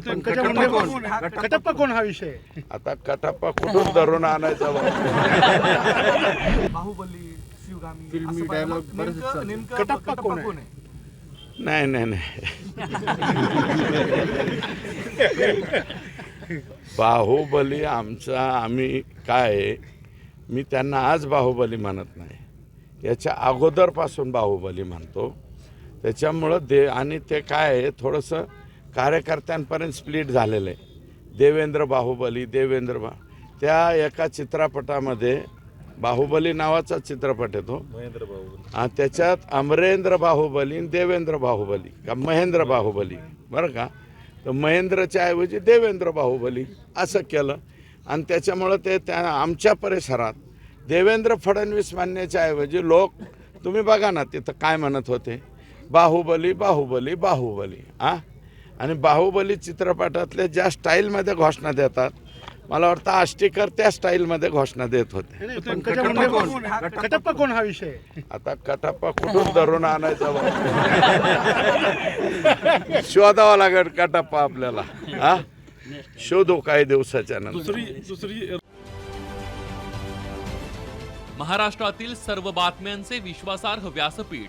कोण? कटप्पा कोण? हा विषय? आता कटाप्पा कुठून धरून आणायचा? बाहुबली शिवगामी कटप्पा कोण आहे? नाही नाही नाही. बाहुबली आमचा आम्ही काय आहे, मी त्यांना आज बाहुबली म्हणत नाही. याच्या अगोदरपासून बाहुबली म्हणतो. त्याच्यामुळं दे आणि ते काय आहे? थोडंसं कार्यकर्त्यांपर्यंत स्प्लिट झालेलं आहे. देवेंद्र बाहुबली देवेंद्र बा त्या एका चित्रपटामध्ये बाहुबली नावाचा चित्रपट येतो. हा, त्याच्यात अमरेंद्र बाहुबली आणि देवेंद्र बाहुबली का महेंद्र बाहुबली बरं का? तर महेंद्रच्या ऐवजी देवेंद्र बाहुबली असं केलं. आणि त्याच्यामुळं ते त्या आमच्या परिसरात देवेंद्र फडणवीस मानण्याच्या ऐवजी लोक तुम्ही बघा ना तिथं काय म्हणत होते. बाहुबली बाहुबली बाहुबली आ? आणि बाहुबली चित्रपटातले ज्या स्टाईलमध्ये घोषणा देतात मला वाटतं आष्टीकर त्या स्टाईलमध्ये घोषणा देत होते. कटप्पा कोण? हा विषय? आता कटाप्पा कुठून धरून आणायचा? शोधावा लागेल कटाप्पा आपल्याला हा? शोधू काही दिवसाच्या नंतर. महाराष्ट्रातील सर्व बातम्यांचे विश्वासार्ह व्यासपीठ.